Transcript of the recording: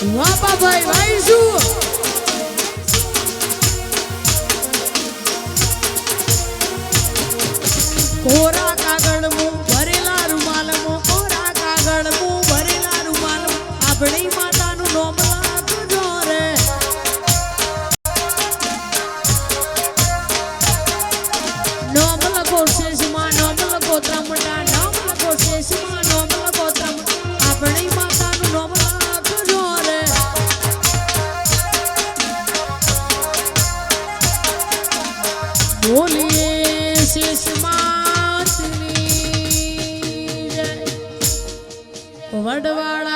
વાપાભાઈ ભાઈ શું કોરા કાગળમાં ભરેલા રૂમાલમાં કોરા કાગળમાં ભરેલા રૂમાલમાં આપણી માતાનું નામ બોલીએ શેષ માતની વડવાળા